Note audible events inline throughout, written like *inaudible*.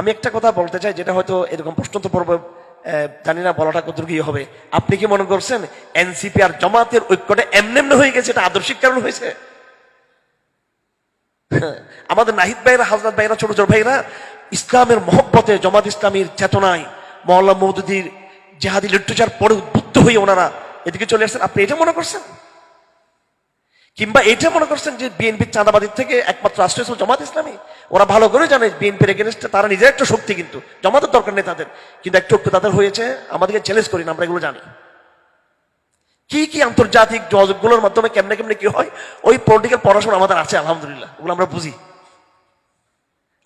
আমি একটা কথা বলতে চাই যেটা হয়তো এরকম প্রশ্ন তো পর্ব জানি না বলাটা কত কি হবে। আপনি কি মনে করছেন এনসিপি আর জমাতের ঐক্যটা এমনি হয়ে গেছে এটা আদর্শিক কারণ হয়েছে? হ্যাঁ, *laughs* আমাদের নাহিদ ভাইরা হাজরত ভাইরা ছোট ছোট ভাইরা ইসলামের মহব্বতে জমাত ইসলামীর চেতনায় মহল্লা মৌদুদির জেহাদি লিট্টুচার পরে উদ্বুদ্ধ হয়ে ওনারা এদিকে চলে আসছেন। আপনি এটা মনে করছেন? কিংবা এটা মনে করছেন যে বিএনপির চাঁদাবাদীর থেকে একমাত্র আশ্রয় ছিল জমাত ইসলামী? ওরা ভালো করে জানে বিএনপির এগেনস্টে তারা নিজের একটা শক্তি কিন্তু। জমাতের দরকার নেই তাদের। কিন্তু একটু একটু তাদের হয়েছে, আমাদেরকে চ্যালেঞ্জ করি না, আমরা এগুলো জানি। কি কি আন্তর্জাতিক যোগাযোগগুলোর মাধ্যমে কেমনে কেমনে কি হয়, ওই পলিটিক্যাল পড়াশোনা আমাদের আছে, আলহামদুলিল্লাহ। ওগুলো আমরা বুঝি।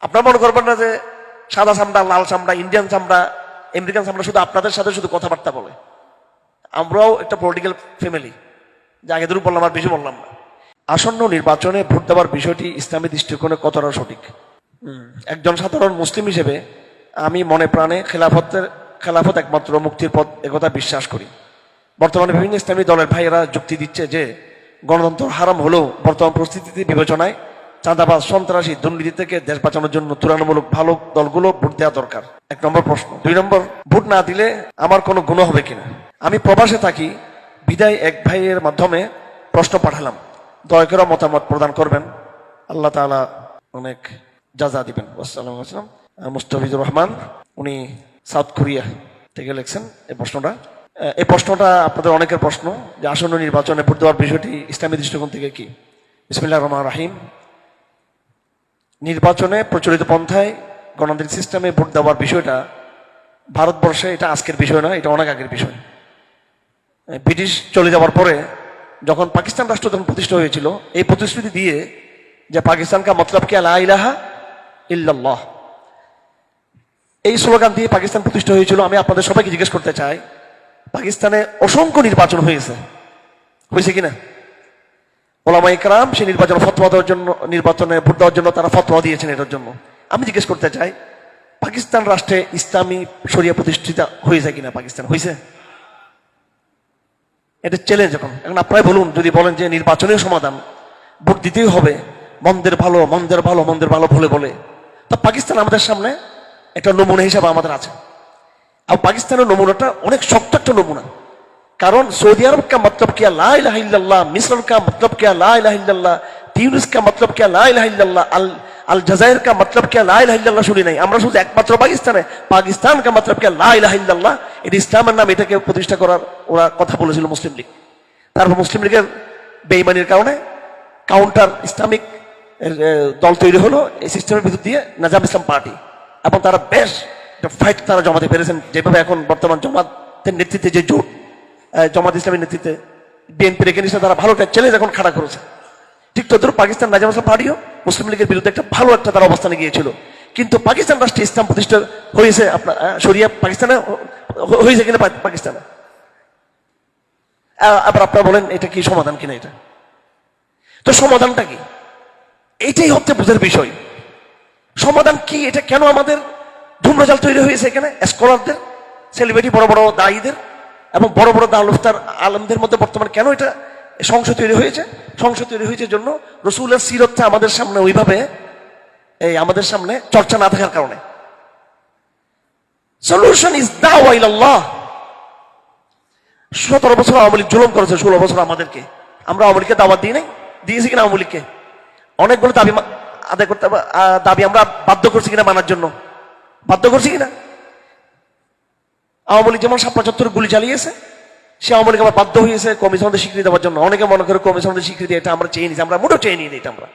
আপনার মনে করবেন না যে সাদা চামড়া, লাল চামড়া ইন্ডিয়ান চামড়া আমেরিকান চামড়া শুধু আপনাদের সাথে শুধু কথাবার্তা বলে। আমরাও একটা পলিটিক্যাল ফ্যামিলি যে আগে ধরুন বললাম আর বেশি বললাম না। আসন্ন নির্বাচনে ভোট দেওয়ার বিষয়টি ইসলামী দৃষ্টিকোণে কতটা সঠিক? একজন সাধারণ মুসলিম হিসেবে আমি মনে প্রাণে খেলাফতের খেলাফত একমাত্র মুক্তির পথ একথা বিশ্বাস করি। বর্তমানে বিভিন্ন ইসলামী দলের ভাইয়েরা যুক্তি দিচ্ছে যে গণতন্ত্র হারাম হলেও বর্তমান পরিস্থিতিতে বিবেচনায় চাঁদাবাজ সন্ত্রাসী দুর্নীতি থেকে দেশ বাঁচানোর জন্য তুলনামূলক ভালো দলগুলো ভোট দেওয়া দরকার। এক নম্বর প্রশ্ন। দুই নম্বর ভোট না দিলে আমার কোনো গুণ হবে কিনা? আমি প্রবাসে থাকি বিদায় এক ভাইয়ের মাধ্যমে প্রশ্ন পাঠালাম। দয়া করে মতামত প্রদান করবেন। আল্লাহ তাআলা অনেক যাজা দিবেন। আসসালামু মুস্তাফিজুর রহমান, উনি সাউথ কোরিয়া থেকে লিখছেন এই প্রশ্নটা। এই প্রশ্নটা আপনাদের অনেকের প্রশ্ন যে আসন্ন নির্বাচনে ভোট দেওয়ার বিষয়টি ইসলামী দৃষ্টিকোণ থেকে কি? বিসমিল্লাহ রহমান রাহিম। নির্বাচনে প্রচলিত পন্থায় গণতান্ত্রিক সিস্টেমে ভোট দেওয়ার বিষয়টা ভারতবর্ষে এটা আজকের বিষয় নয়, এটা অনেক আগের বিষয়। ব্রিটিশ চলে যাওয়ার পরে যখন পাকিস্তান রাষ্ট্র যখন প্রতিষ্ঠা হয়েছিল, এই প্রতিশ্রুতি দিয়ে যে পাকিস্তান কা মতলব কে লা ইলাহা ইল্লাল্লাহ। এই স্লোগান দিয়ে পাকিস্তান প্রতিষ্ঠা হয়েছিল, আমি আপনাদের সবাইকে জিজ্ঞেস করতে চাই, পাকিস্তানে অসংখ্য নির্বাচন হয়েছে। হয়েছে কিনা ওলামা ইকরাম সেই নির্বাচন ফতোয়া দেওয়ার জন্য, নির্বাচনে ভোট দেওয়ার জন্য তারা ফতোয়া দিয়েছেন এটার জন্য। আমি জিজ্ঞেস করতে চাই, পাকিস্তান রাষ্ট্রে ইসলামী শরিয়া প্রতিষ্ঠিত হয়েছে কিনা পাকিস্তান? হয়েছে। এটা চ্যালেঞ্জ এখন এখন আপনারাই বলুন, যদি বলেন যে নির্বাচনের সমাধান, ভোট দিতেই হবে, মন্দের ভালো মন্দের ভালো মন্দের ভালো বলে বলে। তা পাকিস্তান আমাদের সামনে একটা নমুনা হিসাবে আমাদের আছে। আর পাকিস্তানের নমুনাটা অনেক শক্ত একটা নমুনা। কারণ সৌদি আরব কা মতলব কিয়া লাই লাহিল্লাহ মিসর কা মতলব কিয়া লাই লাহিল্লাহ তিউনিস কা মতলব কিয়া লাই লাহিল্লাহ আল আল জাজাইর কা মতলব কে লা শুনি নাই। আমরা শুধু একমাত্র পাকিস্তানে। পাকিস্তান কা মতলব কে লা ইলাহা ইসলামের নাম এটাকে প্রতিষ্ঠা করার ওরা কথা বলেছিল মুসলিম লীগ। তারপর মুসলিম লীগের বেইমানির কারণে কাউন্টার ইসলামিক দল তৈরি হলো এই সিস্টেমের ভিতর দিয়ে নাজাম ইসলাম পার্টি। এবং তারা বেশ ফাইট তারা জমাতে পেরেছেন। যেভাবে এখন বর্তমান জমাতের নেতৃত্বে যে জোট জমাত ইসলামের নেতৃত্বে বিএনপি রেখে নিয়েছে, তারা ভালো একটা চ্যালেঞ্জ এখন খাড়া করেছে। ঠিক তদ্রুপ পাকিস্তান নাজাম ইসলাম পার্টিও মুসলিম লীগের বিরুদ্ধে একটা ভালো একটা তার অবস্থানে গিয়েছিল। কিন্তু পাকিস্তান রাষ্ট্রে ইসলাম প্রতিষ্ঠা হয়েছে আপনার শরিয়া পাকিস্তানে হয়েছে কিনা পাকিস্তানে? আবার আপনারা বলেন, এটা কি সমাধান কিনা এটা? তো সমাধানটা কি? এইটাই হচ্ছে বোঝার বিষয়। সমাধান কি, এটা কেন আমাদের ধূম্রজাল তৈরি হয়েছে এখানে? স্কলারদের সেলিব্রিটি বড় বড় দায়ীদের এবং বড় বড় দালুফতার আলমদের মধ্যে বর্তমানে কেন এটা সংসদ তৈরি হয়েছে। সংসদ তৈরি হয়েছে জন্য রসুলের সিরতটা আমাদের সামনে ওইভাবে, এই আমাদের সামনে চর্চা না থাকার কারণে। সলিউশন ইজ দাওয়াইল্লাহ সতেরো বছর আওয়ামী লীগ জুলুম করেছে, ষোলো বছর আমাদেরকে। আমরা আওয়ামী লীগকে দাওয়াত দিই নাই? দিয়েছি কিনা আওয়ামী লীগকে? অনেকগুলো দাবি আদায় করতে দাবি আমরা বাধ্য করছি কিনা মানার জন্য। বাধ্য করছি কিনা? আওয়ামী লীগ যেমন সাপলা চত্বরে গুলি চালিয়েছে সে লীগ আবার বাধ্য হয়েছে কমিশনদের স্বীকৃতি দেওয়ার জন্য। অনেকে মনে করে কমিশনদের স্বীকৃতি, এটা আমরা চেয়ে নিয়েছি, আমরা মোটেও চেয়ে নিই এটা আমরা।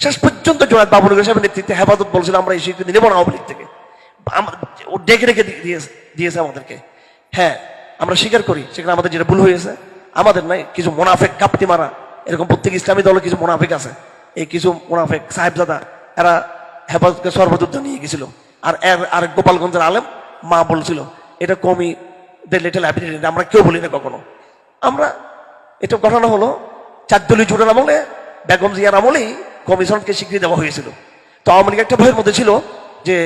শেষ পর্যন্ত জোনায়দ বাবুল সাহেবের নেতৃত্বে হেফাজত বলছিল, আমরা এই স্বীকৃতি নেব না আওয়ামী লীগ থেকে। ও ডেকে রেখে দিয়েছে আমাদেরকে। হ্যাঁ আমরা স্বীকার করি, সেখানে আমাদের যেটা ভুল হয়েছে, আমাদের নাই কিছু মোনাফেক কাপ্তি মারা, এরকম প্রত্যেক ইসলামী দলে কিছু মোনাফেক আছে। এই কিছু মোনাফেক সাহেবজাদা, এরা হেফাজতকে সর্বযুদ্ধ নিয়ে গেছিল। আর এর আরেক গোপালগঞ্জের আলেম মা বলছিল, এটা কমি দ্য লিটল আমরা কেউ বলি না কখনো। আমরা, এটা ঘটনা হলো, চারদলীয় জোটের আমলে, বেগম জিয়ার আমলেই কমিশনকে স্বীকৃতি দেওয়া হয়েছিল। তো আওয়ামী লীগ একটা ভয়ের মধ্যে ছিল যে,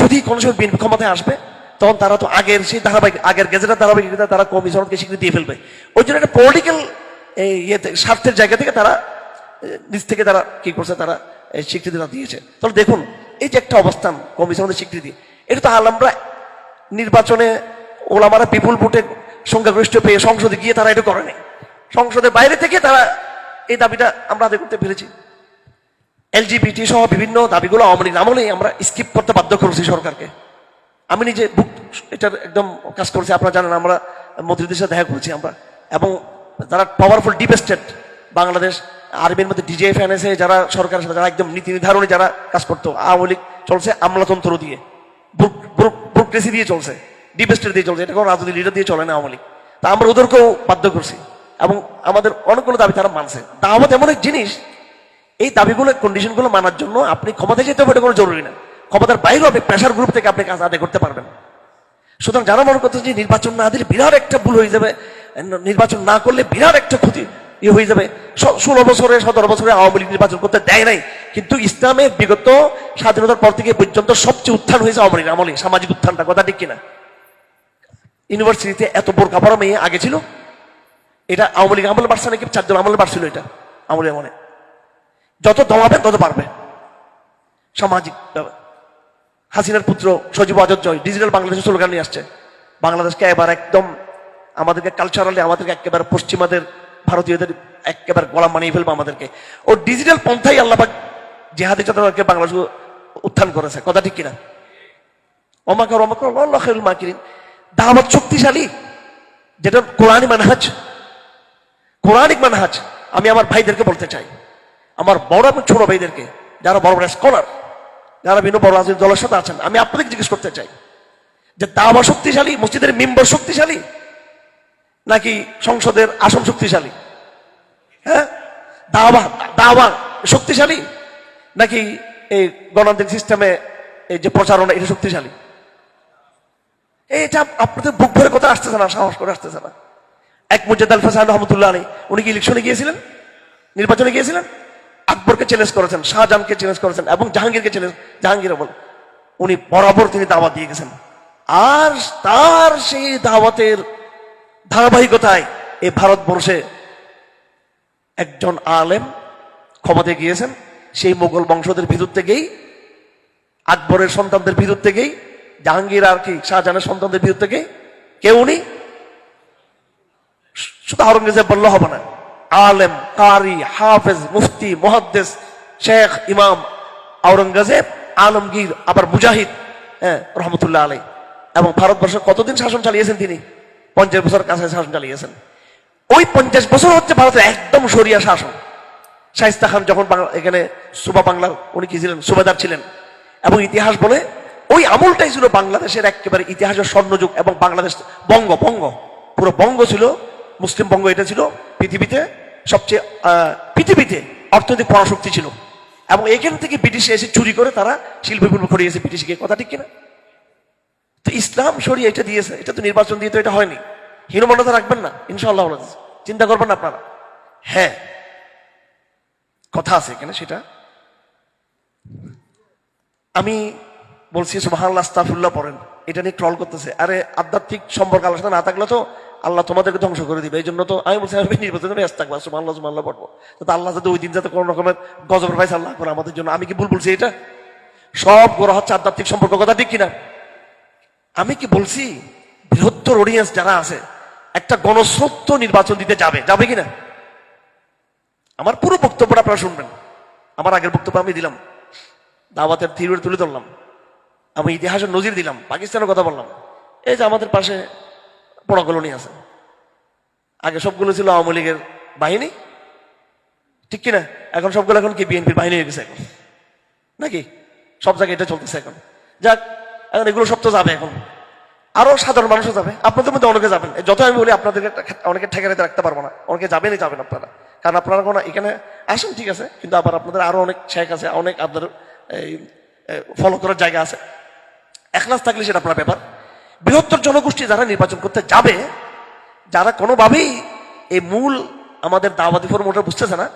যদি কোনো সময় বিএনপি ক্ষমতায় আসবে, তখন তারা তো আগের সেই ধারাবাহিক, আগের গেজেটের ধারাবাহিকতা তারা কমিশনকে স্বীকৃতি দিয়ে ফেলবে। ওই জন্য একটা পলিটিক্যাল ইয়েতে, স্বার্থের জায়গা থেকে তারা নিজ থেকে তারা কি করছে, তারা স্বীকৃতিটা দিয়েছে। তাহলে দেখুন, এই যে একটা অবস্থান কমিশনের স্বীকৃতি, এটা তো আলমরা নির্বাচনে ওলামারা বিপুল ভোটে সংখ্যাগরিষ্ঠ পেয়ে সংসদে গিয়ে তারা এটা করেনি। সংসদের বাইরে থেকে তারা এই দাবিটা আমরা আদায় করতে পেরেছি। এলজিবিটি সহ বিভিন্ন দাবিগুলো আওয়ামী আমলে আমরা স্কিপ করতে বাধ্য করেছি সরকারকে। আমি নিজে বুক এটার একদম কাজ করেছি, আপনারা জানেন আমরা মন্ত্রীদের সাথে দেখা করেছি আমরা। এবং যারা পাওয়ারফুল ডিপ স্টেট বাংলাদেশ আর্মির মধ্যে ডিজে এনএসএ যারা সরকারের সাথে, যারা একদম নীতি নির্ধারণে যারা কাজ করতো, আওয়ামী লীগ চলছে আমলাতন্ত্র দিয়ে। ব্রুক্রেসি দিয়ে চলছে। ডিপ দিয়ে চলছে। এটা কোনো রাজনৈতিক লিডার দিয়ে চলে না আওয়ামী তা আমরা ওদেরকেও বাধ্য করছি। এবং আমাদের অনেকগুলো দাবি তারা মানছে। দাওয়াত এমন এক জিনিস, এই দাবিগুলো কন্ডিশনগুলো মানার জন্য আপনি ক্ষমতায় যেতে হবে এটা কোনো জরুরি না। ক্ষমতার বাইরেও আপনি প্রেশার গ্রুপ থেকে আপনি কাজ আদায় করতে পারবেন। সুতরাং যারা মনে করছে যে নির্বাচন না দিলে বিরাট একটা ভুল হয়ে যাবে নির্বাচন না করলে বিরাট একটা ক্ষতি ইয়ে হয়ে যাবে। ষোলো বছরে, সতেরো বছরে আওয়ামী লীগ নির্বাচন করতে দেয় নাই। কিন্তু ইসলামের বিগত স্বাধীনতার পর থেকে পর্যন্ত সবচেয়ে উত্থান হয়েছে আওয়ামী লীগ আমলে সামাজিক উত্থানটা, কথা ঠিক কিনা? ইউনিভার্সিটিতে এত বোরকা পরা মেয়ে আগে ছিল? এটা আওয়ামী লীগ আমলে বাড়ছে নাকি? চারজন আমল বাড়ছিল এটা? আমলে আমলে। যত দমাবেন তত পারবে সামাজিক হাসিনার পুত্র সজীব অজয় জয় ডিজিটাল বাংলাদেশের স্লোগান নিয়ে আসছে। বাংলাদেশকে এবার একদম আমাদেরকে কালচারালি আমাদেরকে একেবারে পশ্চিমাদের ভারতীয়দের একেবারে গোলাম মানিয়ে ফেলবে আমাদেরকে। ও ডিজিটাল পন্থাই আল্লাহবাক জেহাদি চাতাকে বাংলাদেশ উত্থান করেছে। কথা ঠিক কিনা? অমাকর অমাকর আল্লাহ খেরুল মাকিরিন। দাওয়াত শক্তিশালী, যেটা কোরআনী মানহাজ। কোরআনিক মানহাজ, আমি আমার ভাইদেরকে বলতে চাই। আমার বড় এবং ছোট ভাইদেরকে, যারা বড় বড় স্কলার যারা বিভিন্ন বড় রাজনৈতিক দলের সাথে আছেন, আমি আপনাদেরকে জিজ্ঞেস করতে চাই যে দাওয়া শক্তিশালী, মসজিদের মেম্বার শক্তিশালী, নাকি সংসদের আসন শক্তিশালী? হ্যাঁ? দাওয়া দাওয়া শক্তিশালী, নাকি এই গণতান্ত্রিক সিস্টেমে এই যে প্রচারণা, এটা শক্তিশালী? এটা আপনাদের বুক ভরে কথা আসতেছে না, সাহস করে আসতেছে না। এক মুজাদ আল ফাসান রহমতুল্লাহ আলী উনি কি ইলেকশনে গিয়েছিলেন? নির্বাচনে গিয়েছিলেন? আকবরকে চ্যালেঞ্জ করেছেন, শাহজাহানকে চ্যালেঞ্জ করেছেন এবং জাহাঙ্গীরকে চ্যালেঞ্জ জাহাঙ্গীর বল উনি বরাবর তিনি দাওয়াত দিয়ে গেছেন। আর তার সেই দাওয়াতের ধারাবাহিকতায় এই ভারতবর্ষে একজন আলেম ক্ষমতায় গিয়েছেন, সেই মোগল বংশদের ভিতর থেকেই আকবরের সন্তানদের ভিতর থেকেই জাহাঙ্গীর আর কি শাহজাহানের সন্তানদের ভিতর থেকেই কেউ উনি শুধু আওরঙ্গজেব বললে হবে না। আলেম, কারি, হাফেজ, মুফতি, মহাদ্দেস, শেখ, ইমাম, আওরঙ্গজেব, আলমগীর, আবার মুজাহিদ হ্যাঁ রহমতুল্লাহ আলাই এবং ভারতবর্ষে কতদিন শাসন চালিয়েছেন তিনি? পঞ্চাশ বছর কাছে শাসন চালিয়েছেন। ওই পঞ্চাশ বছর হচ্ছে ভারতের একদম সরিয়া শাসন। শাহিস্তা খান যখন এখানে সুবা বাংলার উনি কি ছিলেন? সুবেদার ছিলেন। এবং ইতিহাস বলে ওই আমলটাই ছিল বাংলাদেশের একেবারে ইতিহাসের স্বর্ণযুগ এবং বাংলাদেশ বঙ্গ বঙ্গ। পুরো বঙ্গ ছিল, মুসলিম বঙ্গ এটা ছিল, পৃথিবীতে সবচেয়ে পৃথিবীতে অর্থনৈতিক পরাশক্তি ছিল। এবং এখান থেকে ব্রিটিশে এসে চুরি করে তারা শিল্প করিয়েছে ব্রিটিশকে। কথা ঠিক কিনা? তো ইসলাম সরিয়ে এটা দিয়েছে, এটা তো নির্বাচন দিয়ে তো এটা হয়নি। হীনমন্যতা রাখবেন না, ইনশাআল্লাহ চিন্তা করবেন আপনারা। হ্যাঁ। কথা আছে এখানে সেটা। আমি বলছি, সুবহানাল্লাহ, আস্তাগফিরুল্লাহ পড়েন। এটা নিয়ে ট্রল করতেছে। আরে, আধ্যাত্মিক সম্পর্ক আলোচনা না থাকলে তো আল্লাহ তোমাদেরকে ধ্বংস করে দিবে। এই জন্য তো আমি বলছি, আমি নির্বাচন থাকব সুবহানাল্লাহ সুবহানাল্লাহ পড়ব। আল্লাহ যাতে ওই দিন যাতে কোনো রকমের গজবের ভাই আল্লাহ করে আমাদের জন্য। আমি কি ভুল বলছি এটা? সব গোড়া হচ্ছে আধ্যাত্মিক সম্পর্ক, কথা ঠিক কিনা? আমি কি বলছি, বৃহত্তর অডিয়েন্স যারা আছে, একটা গণস্রোত নির্বাচন দিতে যাবে। যাবে কিনা? আমার পুরো বক্তব্যটা আপনারা শুনবেন। আমার আগের বক্তব্য আমি দিলাম। দাওয়াতের থিওরি তুলে ধরলাম। আমি ইতিহাসের নজির দিলাম, পাকিস্তানের কথা বললাম। এই যে আমাদের পাশে পোড়া কলোনি আছে। আগে সবগুলো ছিল আওয়ামী লীগের বাহিনী। ঠিক কিনা? এখন সবগুলো এখন কি, বিএনপির বাহিনী হয়ে গেছে এখন? নাকি? সব জায়গায় এটা চলতেছে এখন। যাক, এখন এগুলো সব তো যাবে এখন। আরও সাধারণ মানুষও যাবে। আপনাদের মধ্যে অনেকে যাবেন। যত আমি বলি আপনাদেরকে অনেকে ঠেকাতে রাখতে পারব না। অনেকে যাবেনই যাবেন আপনারা। কারণ আপনারা কোনো এখানে আসেন, ঠিক আছে। কিন্তু আবার আপনাদের আরও অনেক শেখ আছে, অনেক আপনাদের এই ফলো করার জায়গা আছে। একলাস থাকলে সেটা আপনার ব্যাপার। বৃহত্তর জনগোষ্ঠী যারা নির্বাচন করতে যাবে, যারা কোনোভাবেই এই মূল আমাদের দাওয়াতি ফর্মটা বুঝতেছে না,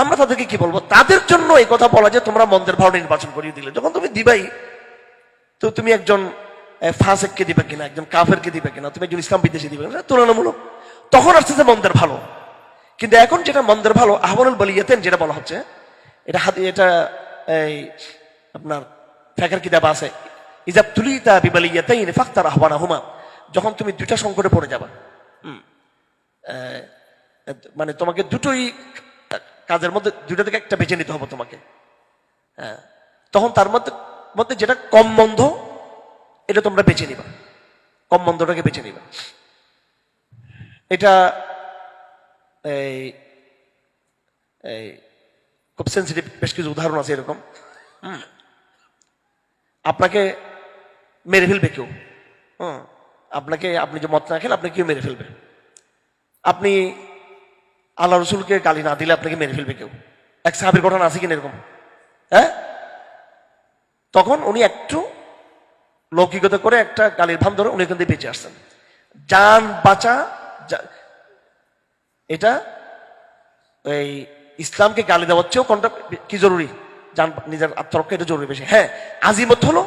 আমরা তাদেরকে কি বলব? তাদের জন্য এই কথা বলা যে তোমরা মন্দের ভালো নির্বাচন করিয়ে দিলে। যখন তুমি দিবাই, তো তুমি একজন ফাসেককে দিবে কিনা, একজন কাফেরকে দিবে কিনা, তুমি একজন ইসলাম বিদ্বেষী দিবে কিনা তুলনামূলক। তখন আসতেছে মন্দের ভালো। কিন্তু এখন যেটা মন্দের ভালো আহ্বানুল বলিয়াতেন যেটা বলা হচ্ছে, এটা হাতি, এটা, এই, আপনার ফেকার কিতাব আছে ইজাব তুলিতা বিবালিয়াতাইন ফাক্তার আহবানা হুমা যখন তুমি দুটা সংকটে পড়ে যাবা মানে তোমাকে দুটোই কাজের মধ্যে দুটো থেকে একটা বেছে নিতে হবে তোমাকে। হ্যাঁ তখন তার মধ্যে মধ্যে যেটা কম মন্দ, এটা তোমরা বেছে নিবা। কম মন্দটাকে বেছে নিবা। এটা এই এই, খুব সেন্সিটিভ বেশ কিছু উদাহরণ আছে এরকম। আপনাকে মেরে ফেলবে কেউ? হুম, আপনাকে, আপনি যে মত না খেলে আপনাকে কেউ মেরে ফেলবে। আপনি আল্লাহ রসুলকে গালি না দিলে আপনাকে মেরে ফেলবে কেউ? এক সাহাবির ঘটনা আছে কিনা এরকম? হ্যাঁ? তখন উনি একটু লৌকিকতা করে একটা গালির ভান ধরে উনি এখান থেকে বেঁচে আসছেন। যান বাঁচা এটা এই ইসলামকে গালি দেওয়ার চেয়েও কোনটা কি জরুরি? যান, নিজের আত্মরক্ষা এটা জরুরি বেশি। হ্যাঁ আজিমত হলো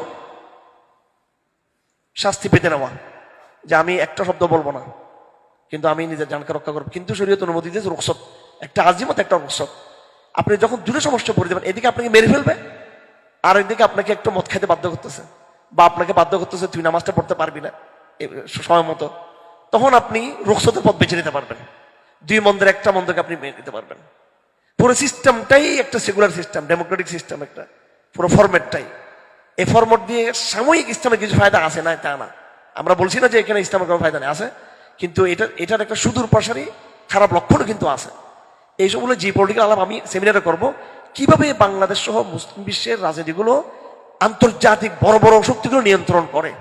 শাস্তি পেতে নেওয়া। যে আমি একটা শব্দ বলব না, কিন্তু আমি নিজের জানকে রক্ষা করব। কিন্তু শরীয়ত অনুমতি দিয়েছে রুখসত। একটা আজিমত, একটা রুখসত। আপনি যখন দূরে সমস্যা পড়ে যাবেন, এদিকে আপনাকে মেরে ফেলবে, আর একদিকে আপনাকে একটু মদ খাইতে বাধ্য করতেছে, বা আপনাকে বাধ্য করতেছে তুই নামাজটা পড়তে পারবি না সময় মতো, তখন আপনি রুখসতের পথ বেছে নিতে পারবেন। দুই মন্দের একটা মন্দকে আপনি মেনে নিতে পারবেন। পুরো সিস্টেমটাই একটা সেকুলার সিস্টেম ডেমোক্রেটিক সিস্টেম একটা, পুরো ফরম্যাটটাই এই ফরম্যাট দিয়ে সাময়িক ইসলামের কিছু ফায়দা আছে না তা না। আমরা বলছি না যে এখানে ইসলামের কোনো ফায়দা নেই আছে। কিন্তু এটা এটার একটা সুদূর প্রসারী খারাপ লক্ষণও কিন্তু আছে। এইসবগুলো জি পলিটিক্যাল আলাপ আমি সেমিনারে করব। কীভাবে বাংলাদেশ সহ মুসলিম বিশ্বের রাজনীতিগুলো আন্তর্জাতিক বড় বড় শক্তিগুলো নিয়ন্ত্রণ করে?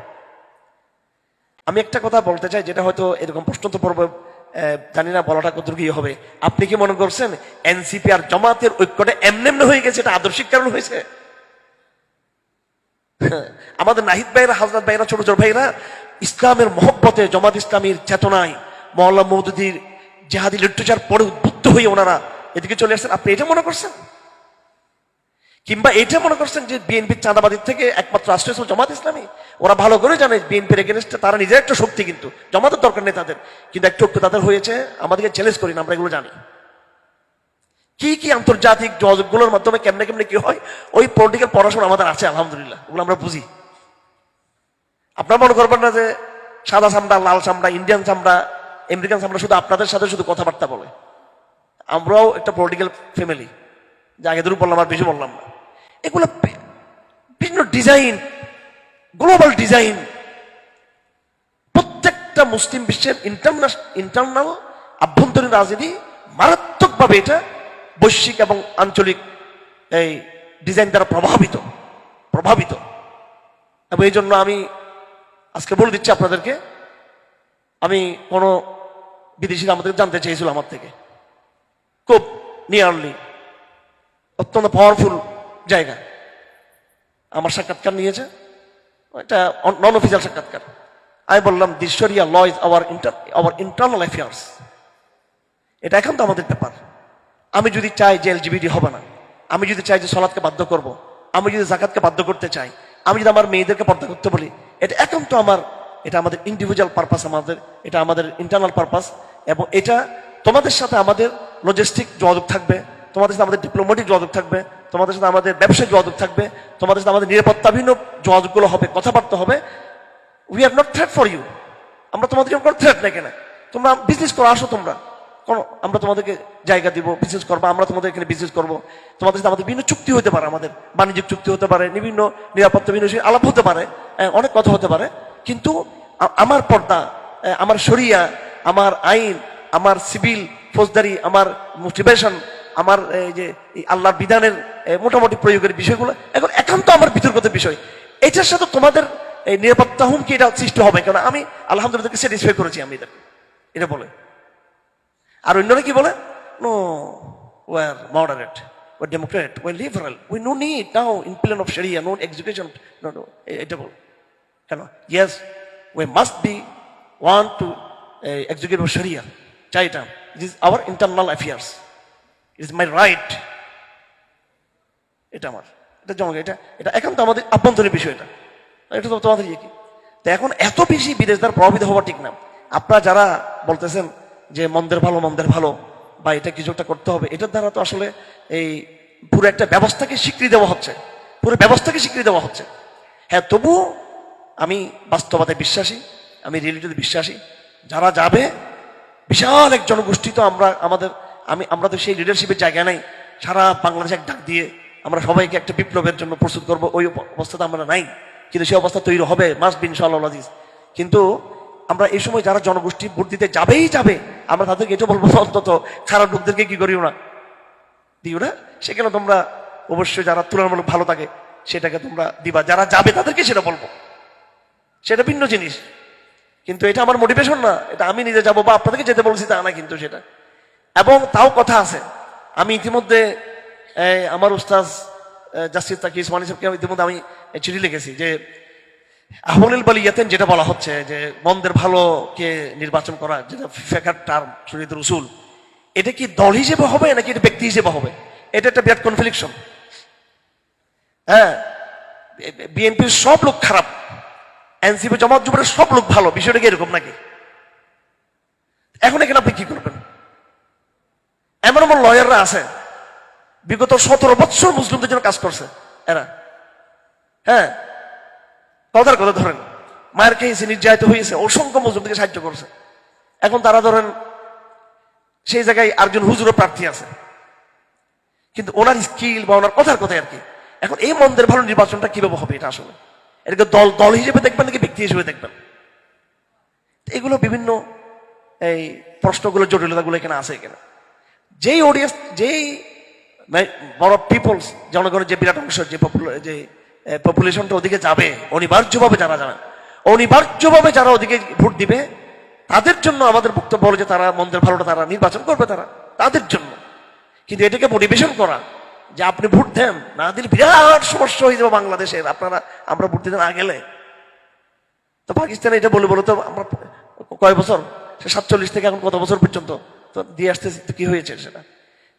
আমি একটা কথা বলতে চাই যেটা হয়তো এরকম প্রশ্নোত্তর পর্ব আহ, জানি না বলাটা কতটুকু কি হবে। আপনি কি মনে করছেন এনসিপি আর জমাতের ঐক্যটা এমনি এমনি হয়ে গেছে এটা আদর্শিক কারণ হয়েছে? হ্যাঁ, *laughs* আমাদের নাহিদ ভাইরা, হাজরত ভাইরা, ছোট ছোট ভাইরা, ইসলামের মহব্বতে জামাত ইসলামীর চেতনায় মহল্লা মৌদুদির জেহাদি লিটারেচার পড়ে উদ্বুদ্ধ হয়ে ওনারা এদিকে চলে আসছেন। আপনি এটা মনে করছেন? কিংবা এটা মনে করছেন যে বিএনপির চাঁদাবাদীর থেকে একমাত্র রাষ্ট্রীয় হল জামাত ইসলামী? ওরা ভালো করে জানে বিএনপির এগেনস্টে তারা নিজের একটা শক্তি কিন্তু, জমাতের দরকার নেই তাদের। কিন্তু একটু একটু তাদের হয়েছে, আমাদেরকে চ্যালেঞ্জ করি না আমরা এগুলো জানি। কি কি আন্তর্জাতিক যোগাযোগগুলোর মাধ্যমে কেমনে কেমনে কি হয়? ওই পলিটিক্যাল পড়াশোনা আমাদের আছে, আলহামদুলিল্লাহ। ওগুলো আমরা বুঝি। আপনার মনে করবেন না যে সাদা চামড়া, লাল চামড়া ইন্ডিয়ান চামড়া আমেরিকান চামড়া শুধু আপনাদের সাথে শুধু কথাবার্তা বলে। আমরাও একটা পলিটিক্যাল ফ্যামিলি যে আগে দূর বললাম আর বেশি বললাম না। এগুলো বিভিন্ন ডিজাইন গ্লোবাল ডিজাইন প্রত্যেকটা মুসলিম বিশ্বের ইন্টারন্যাশনাল ইন্টারনাল আভ্যন্তরীণ রাজনীতি মারাত্মকভাবে এটা বৈশ্বিক এবং আঞ্চলিক এই ডিজাইন দ্বারা প্রভাবিত প্রভাবিত। এবং এই জন্য আমি আজকে বলে দিচ্ছি আপনাদেরকে, আমি কোনো বিদেশিরা আমাদের জানতে চেয়েছিল আমার থেকে। খুব নিয়ারলি অত্যন্ত পাওয়ারফুল জায়গা। আমার সাক্ষাৎকার নিয়েছে, এটা নন অফিসিয়াল সাক্ষাৎকার। আমি বললাম the sharia law is our inter, our internal affairs এটা এখন তো আমাদের ব্যাপার। আমি যদি চাই যে এলজিবিটি হবে না, আমি যদি চাই যে সলাদকে বাধ্য করব। আমি যদি জাকাতকে বাধ্য করতে চাই, আমি যদি আমার মেয়েদেরকে পর্দা করতে বলি, এটা এখন তো আমার, এটা আমাদের ইন্ডিভিজুয়াল পারপাস আমাদের, এটা আমাদের ইন্টারনাল পারপাস এবং এটা তোমাদের সাথে আমাদের লজিস্টিক যোগাযোগ থাকবে, তোমাদের সাথে আমাদের ডিপ্লোমেটিক যোগাযোগ থাকবে, তোমাদের সাথে আমাদের ব্যবসায়িক যোগাযোগ থাকবে, তোমাদের সাথে আমাদের নিরাপত্তা ভিন্ন যোগাযোগগুলো হবে, কথাবার্তা হবে। We are not threat for you আমরা তোমাদেরকে কোনো থ্রেট না কেন? তোমরা বিজনেস করে আসো তোমরা। কোনো আমরা তোমাদেরকে জায়গা দিব বিজনেস করব আমরা তোমাদের এখানে বিজনেস করব। তোমাদের সাথে আমাদের বিভিন্ন চুক্তি হতে পারে আমাদের বাণিজ্যিক চুক্তি হতে পারে বিভিন্ন নিরাপত্তা বিভিন্ন আলাপ হতে পারে হ্যাঁ, অনেক কথা হতে পারে। কিন্তু আমার পর্দা আমার শরিয়া আমার আইন আমার সিভিল ফৌজদারি আমার মোটিভেশন আমার এই যে আল্লাহর বিধানের মোটামুটি প্রয়োগের বিষয়গুলো এখন একান্ত আমার বিতর্কত বিষয়। এটার সাথে তোমাদের এই নিরাপত্তা হুমকি এটা সৃষ্টি হবে। কেন? আমি আলহামদুলিল্লাহ স্যাটিসফাই করেছি আমি এদের এটা বলে। আর অন্যরা কি বলে? No we're moderate we're democrat we're liberal we no need now in plain of sharia no execution no no এটা বল কেন yes we must be want to execute sharia. চাই এটা it is our internal affairs it is my right এটা আমার। এটা জমা এটা এটা এখন তো আমাদের আভ্যন্তরীণ বিষয় এটা। এটা তো তোমাদের ইয়ে কি? তো এখন এত বেশি বিদেশ দ্বারা প্রভাবিত হওয়া ঠিক না। আপনারা যারা বলতেছেন যে মন্দের ভালো মন্দের ভালো, বা এটা কিছু একটা করতে হবে, এটার দ্বারা তো আসলে এই পুরো একটা ব্যবস্থাকে স্বীকৃতি দেওয়া হচ্ছে। পুরো ব্যবস্থাকে স্বীকৃতি দেওয়া হচ্ছে। হ্যাঁ তবুও আমি বাস্তবতায় বিশ্বাসী, আমি রিয়েলিটিতে বিশ্বাসী। যারা যাবে, বিশাল এক জনগোষ্ঠী তো আমরা, আমাদের, আমি, আমরা তো সেই লিডারশিপের জায়গায় নাই। সারা বাংলাদেশে এক ডাক দিয়ে আমরা সবাইকে একটা বিপ্লবের জন্য প্রস্তুত করব। ওই অবস্থাতে আমরা নাই, কিন্তু সেই অবস্থা তৈরি হবে মাস্ট বিন কিন্তু আমরা এই সময় যারা জনগোষ্ঠী ভোট দিতে যাবেই যাবে, আমরা তাদেরকে এটা বলব অন্তত খারাপ লোকদেরকে কি করিও না। দিও না, সেখানে তোমরা অবশ্যই যারা তুলনামূলক ভালো থাকে, সেটাকে তোমরা দিবা। যারা যাবে তাদেরকে সেটা বলব। সেটা ভিন্ন জিনিস। কিন্তু এটা আমার মোটিভেশন না, এটা আমি নিজে যাব বা আপনাদেরকে যেতে বলছি তা না কিন্তু সেটা। এবং তাও কথা আছে, আমি ইতিমধ্যে আমার উস্তাজ জাসির তাকি ইসমানী সাহেবকে ইতিমধ্যে আমি চিঠি লিখেছি যে আহমনুল বালিয়াতেন যেটা বলা হচ্ছে যে মন্দের ভালোকে নির্বাচন করা, যেটা ফেকার টার্ম শরীদ রসুল এটা কি দল হিসেবে হবে নাকি এটা ব্যক্তি হিসেবে হবে? এটা একটা বিরাট কনফ্লিকশন হ্যাঁ বিএনপির সব লোক খারাপ, এনসিপি জমাত জুবের সব লোক ভালো, বিষয়টা কি এরকম নাকি? এখন এখানে আপনি কি করবেন? এমন এমন লয়াররা আছে, বিগত সতেরো বছর মুসলিমদের জন্য কাজ করছে, এরা। হ্যাঁ কথার কথা ধরেন। মায়ের খেয়েছে নির্যাতিত হয়েছে, অসংখ্য মুসলিমদেরকে সাহায্য করছে। এখন তারা ধরেন, সেই জায়গায় আরেকজন হুজুরও প্রার্থী আছে। কিন্তু ওনার স্কিল বা ওনার কথার কথাই আর কি। এখন এই মন্দের ভালো নির্বাচনটা কীভাবে হবে এটা আসলে? এটাকে দল দল হিসেবে দেখবেন নাকি ব্যক্তি হিসেবে দেখবেন? এগুলো বিভিন্ন এই প্রশ্নগুলো, জটিলতাগুলো এখানে আছে এখানে। যেই অডিয়েন্স যেই মানে বড় পিপলস জনগণের যে বিরাট অংশ, যে popula- যে পপুলেশনটা ওদিকে যাবে, অনিবার্যভাবে যারা যাবে অনিবার্যভাবে যারা ওদিকে ভোট দিবে, তাদের জন্য আমাদের বক্তব্য হলো যে তারা মন্দের ভালোটা তারা নির্বাচন করবে তারা, তাদের জন্য। কিন্তু এটাকে মোটিভেশন করা, যে আপনি ভোট দেন, না দিলে বিরাট সমস্যা হয়ে যাবে বাংলাদেশের, আপনারা, আমরা ভোট দিতে না গেলে। তো পাকিস্তানে এটা বলে বলে তো, আমরা কয় বছর? সে সাতচল্লিশ থেকে এখন কত বছর পর্যন্ত? তো দিয়ে আসতেছে, তো কি হয়েছে সেটা?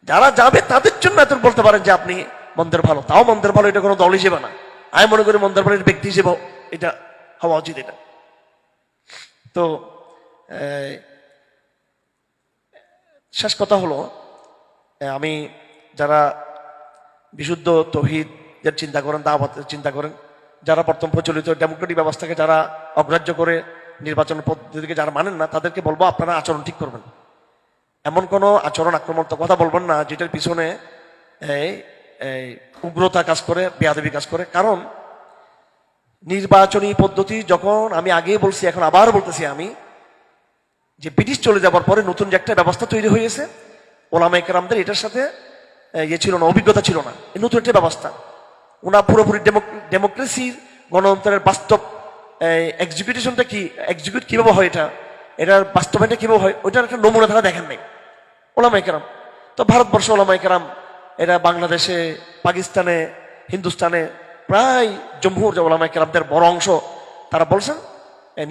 যারা যাবে তাদের জন্য এত বলতে পারেন যে আপনি মন্দের ভালো, তাও মন্দের ভালো, এটা কোনো দল হিসেবে না। আমি মনে করি মন্দের ব্যক্তি হিসেবে এটা হওয়া উচিত এটা। তো শেষ কথা হলো আমি যারা বিশুদ্ধ তহিদের চিন্তা করেন দাওয়াতের চিন্তা করেন, যারা বর্তমান প্রচলিত ডেমোক্রেটিক ব্যবস্থাকে যারা অগ্রাহ্য করে নির্বাচন পদ্ধতিকে যারা মানেন না, তাদেরকে বলব আপনারা আচরণ ঠিক করবেন। এমন কোনো আচরণ আক্রমণ কথা বলবেন না, যেটার পিছনে এই উগ্রতা কাজ করে, বেয়াদবি কাজ করে। কারণ, নির্বাচনী পদ্ধতি যখন আমি আগেই বলছি, এখন আবার বলতেছি আমি, যে ব্রিটিশ চলে যাবার পরে নতুন যে একটা ব্যবস্থা তৈরি হয়েছে ওলামা একরামদের এটার সাথে ইয়ে ছিল না, অভিজ্ঞতা ছিল না। নতুন একটা ব্যবস্থা। ওনা পুরোপুরি ডেমোক্রেসির গণতন্ত্রের বাস্তব এক্সিকিউটিশনটা কি এক্সিকিউট কীভাবে হয় এটা? এটার বাস্তবায়নটা কীভাবে হয়? ওইটার একটা নমুনা তারা দেখেন নাই। ওলামা একরাম তো ভারতবর্ষ ওলামা একরাম এরা বাংলাদেশে, পাকিস্তানে, হিন্দুস্তানে প্রায় জম্মুর ওলামা একরামদের বড় অংশ। তারা বলছেন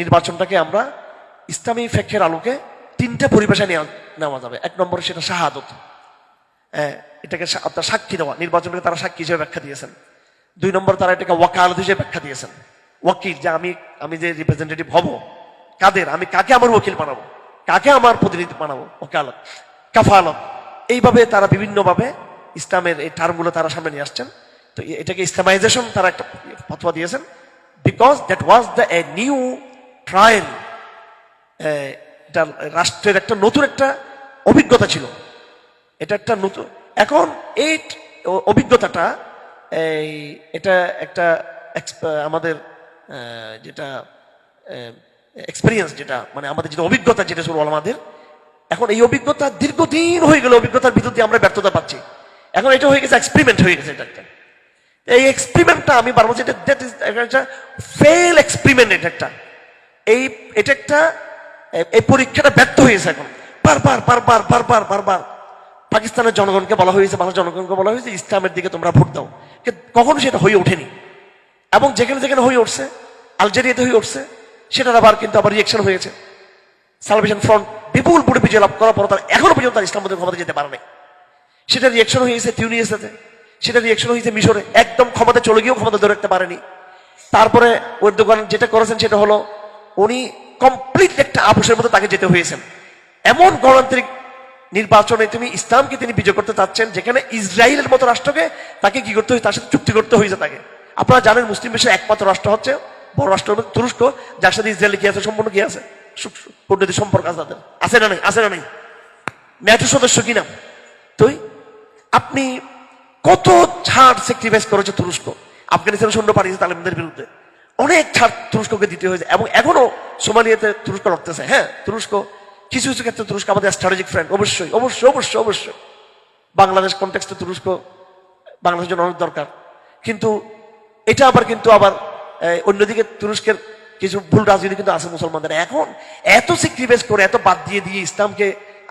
নির্বাচনটাকে আমরা ইসলামী ফেকের আলোকে তিনটা পরিবেশে নেওয়া যাবে। এক নম্বরে সেটা শাহাদত। এটাকে আপনার সাক্ষী দেওয়া। নির্বাচনকে তারা সাক্ষী হিসেবে ব্যাখ্যা দিয়েছেন। দুই নম্বর তারা এটাকে ওয়াকালত হিসেবে ব্যাখ্যা দিয়েছেন। ওয়াকিল, যে আমি আমি যে রিপ্রেজেন্টেটিভ হব, কাদের, আমি কাকে আমার ওকিল বানাবো? কাকে আমার প্রতিনিধি বানাবো? ওকালত, কাফালত। এইভাবে তারা বিভিন্নভাবে ইসলামের এই টার্মগুলো তারা সামনে নিয়ে আসছেন। তো এটাকে ইসলামাইজেশন তারা একটা ফতোয়া দিয়েছেন। Because that was the a new trial এটা রাষ্ট্রের একটা নতুন একটা অভিজ্ঞতা ছিল। এটা একটা নতুন এখন এই অভিজ্ঞতাটা, এই, এটা একটা আমাদের যেটা এক্সপিরিয়েন্স যেটা মানে আমাদের যেটা অভিজ্ঞতা যেটা ছিল আমাদের এখন এই অভিজ্ঞতা দীর্ঘদিন হয়ে গেল, অভিজ্ঞতার ভিতর দিয়ে আমরা ব্যর্থতা পাচ্ছি। এখন এটা হয়ে গেছে এক্সপেরিমেন্ট হয়ে গেছে এটা একটা এই এক্সপেরিমেন্টটা আমি বারবার এটা দ্যাট ইজ একটা ফেল এক্সপেরিমেন্ট এটা একটা। এই এটা একটা, এই পরীক্ষাটা ব্যর্থ হয়েছে এখন। বারবার বারবার বারবার বারবার পাকিস্তানের জনগণকে বলা হয়েছে বাংলার জনগণকে বলা হয়েছে, ইসলামের দিকে তোমরা ভোট দাও। কখনো সেটা হয়ে ওঠেনি। এবং যেখানে যেখানে হয়ে উঠছে, আলজেরিয়াতে হয়ে উঠছে, সেটার আবার কিন্তু আবার রিয়েকশন হয়েছে। সালভেশন ফ্রন্ট বিপুল পুরে বিজয় লাভ করার পর তার এখনও পর্যন্ত ইসলাম ক্ষমতা যেতে পারে নাই সেটা রিয়েকশন হয়েছে তিউনিয়াসে সেটা রিয়েকশন হয়েছে মিশরে। একদম ক্ষমতা চলে গিয়েও ক্ষমতা ধরে রাখতে পারেনি। তারপরে ওর দোকান যেটা করেছেন সেটা হলো, উনি কমপ্লিট একটা আপোষের মতো তাকে যেতে হয়েছেন। এমন গণতান্ত্রিক নির্বাচনে তুমি ইসলামকে তিনি বিজয় করতে চাচ্ছেন, যেখানে ইসরায়েলের মতো রাষ্ট্রকে তাকে কি করতে হয়েছে? তার সাথে চুক্তি করতে হয়েছে তাকে। আপনারা জানেন মুসলিম বিশ্বের একমাত্র রাষ্ট্র হচ্ছে বড় রাষ্ট্র তুরস্ক, যার সাথে ইসরায়েল কি আছে, সম্পূর্ণ কি আছে? কূটনৈতিক সম্পর্ক আছে তাদের। আছে না নেই? আছে না নেই? ন্যাটো সদস্য কিনা তুই? আপনি কত ছাড় স্যাক্রিফাইস করেছে তুরস্ক? আফগানিস্তান সৈন্য পাঠিয়েছে তালেবানদের বিরুদ্ধে। অনেক ছাড় তুরস্ককে দিতে হয়েছে এবং এখনও সোমালিয়াতে তুরস্ক রক্তেছে হ্যাঁ তুরস্ক, কিছু কিছু ক্ষেত্রে তুরস্ক আমাদের স্ট্র্যাটেজিক ফ্রেন্ড অবশ্যই অবশ্যই অবশ্যই অবশ্যই। বাংলাদেশ কন্টেক্সটে তুরস্ক, বাংলাদেশের জন্য অনেক দরকার। কিন্তু এটা আবার কিন্তু আবার অন্যদিকে তুরস্কের কিছু ভুল রাজনীতি কিন্তু আছে মুসলমানদের। এখন এত স্যাক্রিফাইস করে, এত বাদ দিয়ে দিয়ে ইসলামকে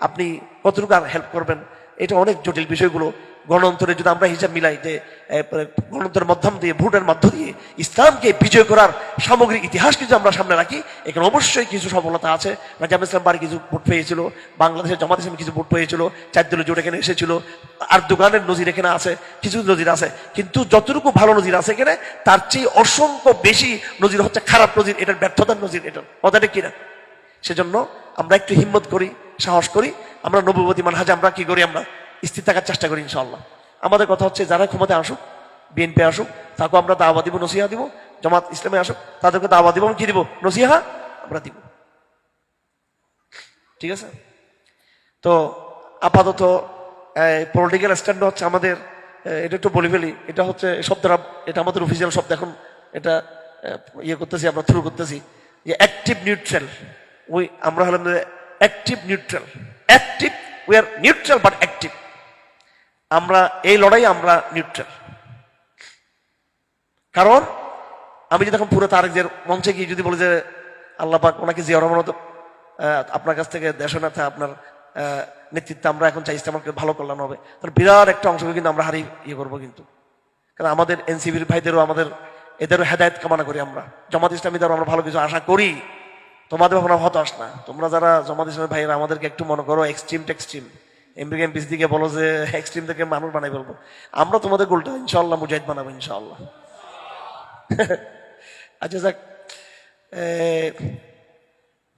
আপনি কতটুকু আর হেল্প করবেন? এটা অনেক জটিল বিষয়গুলো। গণতন্ত্রে যদি আমরা হিসাব মিলাই যে গণতন্ত্রের মাধ্যম দিয়ে, ভোটের মাধ্য দিয়ে ইসলামকে বিজয় করার সামগ্রিক ইতিহাস কিন্তু আমরা সামনে রাখি, এখানে অবশ্যই কিছু সফলতা আছে। রাজাম ইসলাম বাড়ি কিছু ভোট পেয়েছিল, বাংলাদেশের জামাত ইসলাম কিছু ভোট পেয়েছিল, চার জোট এখানে এসেছিল আর দোকানের নজির এখানে আছে, কিছু নজির আছে। কিন্তু যতটুকু ভালো নজির আছে এখানে, তার চেয়ে অসংখ্য বেশি নজির হচ্ছে খারাপ নজির, এটার ব্যর্থতার নজির এটা কথাটা কিনা সেজন্য আমরা একটু হিম্মত করি, সাহস করি, আমরা নবুবতী মানহাজে আমরা কি করি, আমরা স্থির থাকার চেষ্টা করি ইনশাল্লাহ আমাদের কথা হচ্ছে, যারা ক্ষমতায় আসুক, বিএনপি আসুক তাকেও আমরা দাওয়া দিব, নসিহা দিব, জামাত ইসলামে আসুক, তাদেরকে দাওয়া দিব কি দিব? নসিহা আমরা দিব। ঠিক আছে? তো আপাতত পলিটিক্যাল স্ট্যান্ড হচ্ছে আমাদের এটা একটু বলে ফেলি, এটা হচ্ছে শব্দটা এটা আমাদের অফিসিয়াল শব্দ, এখন এটা ইয়ে করতেছি, আমরা থ্রু করতেছি, যে অ্যাক্টিভ নিউট্রাল ওই আমরা হলাম active neutral active we are neutral but active আমরা, এই লড়াই আমরা নিউট্রাল কারণ, আমি যদি এখন পুরো তারেকদের মঞ্চে গিয়ে যদি বলি যে, আল্লাহ পাক ওনাকে জিয়া রহমান আপনার কাছ থেকে দেশনাথে আপনার নেতৃত্বে আমরা এখন চাইছি আমাকে ভালো কল্যাণ হবে। তাহলে বিরাট একটা অংশকে কিন্তু আমরা হারিয়ে ইয়ে করব কিন্তু। কারণ আমাদের এনসিবির ভাইদেরও আমাদের, এদেরও হেদায়ত কামনা করি আমরা। জামাত ইসলামীদেরও আমরা ভালো কিছু আশা করি। তোমাদের আমরা হতাশ না। তোমরা যারা জামাত ইসলামী ভাইয়েরা, আমাদেরকে একটু মনে করো এক্সট্রিম টেক্সট্রিম আমেরিকান পিস দিকে বলো যে *laughs* এক্সট্রিম থেকে মানুষ বানাই ফেলব। আমরা তোমাদের গোলটা ইনশাল্লাহ মুজাহিদ বানাবো ইনশাল্লাহ *laughs* আচ্ছা যাক।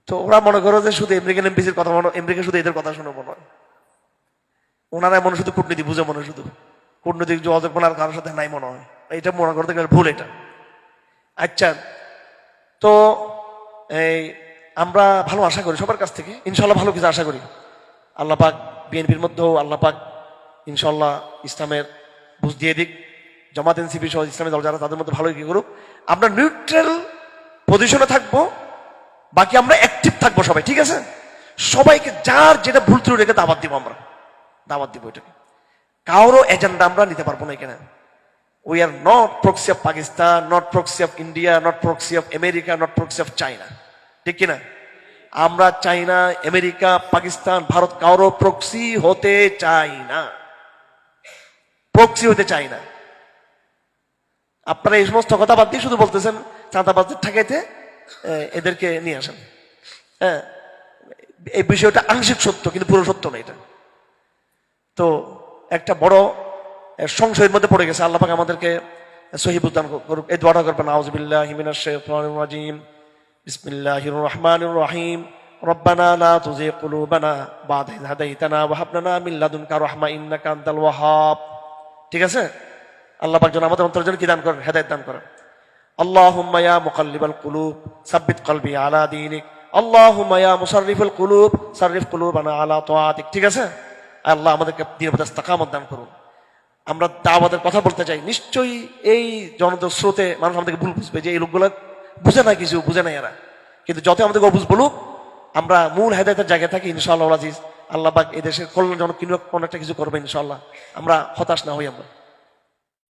তো ওরা মনে করো যে শুধু আমেরিকান এমপিসির কথা মনে আমেরিকা শুধু এদের কথা শুনব হয় ওনারা মনে শুধু কূটনীতি বুঝে মনে শুধু। কূটনৈতিক যোগাযোগ আর কারোর সাথে নাই মনে হয়। এটা মনে করতে গেলে ভুল এটা। আচ্ছা তো এই, আমরা ভালো আশা করি, সবার কাছ থেকে। ইনশাল্লাহ ভালো কিছু আশা করি। আল্লাহ পাক বিএনপির মধ্যেও আল্লাহ পাক ইনশাল্লাহ ইসলামের বুঝ দিয়ে দিক। জামাত, এনসিপি সহ ইসলামী দল যারা, তাদের মধ্যে ভালো কি করুক। আমরা নিউট্রাল পজিশনে থাকব, বাকি আমরা অ্যাক্টিভ থাকব সবাই, ঠিক আছে? সবাইকে যার যেটা ভুল ত্রুটি রেখে দাবাত দিব আমরা। দাবাত দিব এটাকে। কারও এজেন্ডা আমরা নিতে পারব না এখানে। We are not proxy of Pakistan not proxy of India not proxy of America not proxy of China ঠিক কিনা আমরা চাইনা আমেরিকা পাকিস্তান ভারত কারও প্রক্সি হতে চাই না প্রক্সি হতে চাই না আপনারা এই সমস্ত কথা বাদ দিয়ে শুধু বলতেছেন চাঁদাবাজদের ঠেকাইতে এদেরকে নিয়ে আসেন হ্যাঁ এই বিষয়টা আংশিক সত্য কিন্তু পুরো সত্য না এটা তো একটা বড় সংশয়ের মধ্যে পড়ে গেছে আল্লাহ পাক আমাদেরকে সহিব উদ্দান করুক এই দোয়াটা করবেন আউযুবিল্লাহি হিমিনাশ শাইতানির রাজিম বিসমিল্লাহির রহমানির রহিম ربنا لا تزغ قلوبنا بعد إذ هديتنا وهب لنا من لدنك رحمة إنك أنت الوهاب ঠিক আছে আল্লাহ পাক যেন আমাদের অন্তর যেন কি দান করেন হেদায়েত দান করেন اللهم يا مقلب القلوب ثبت قلبي على دينك اللهم يا مصرف القلوب صرف قلوبنا على طاعتك ঠিক আছে আল্লাহ আমাদেরকে দিনের প্রতি ইস্তেকামত দান করুন আমরা দাওয়াতের কথা বলতে চাই। নিশ্চয়ই এই জনতার স্রোতে মানুষ আমাদেরকে ভুল বুঝবে যে এই লোকগুলো বুঝে না কিছু, বুঝে না এরা। কিন্তু যত আমাদেরকে অবুঝ বলুক, আমরা মূল হেদায়তের জায়গায় থাকি, ইনশাআল্লাহ আল্লাহ বাক এই দেশের কল্যাণজনক কোনো একটা কিছু করবে ইনশাআল্লাহ। আমরা হতাশ না হই আমরা।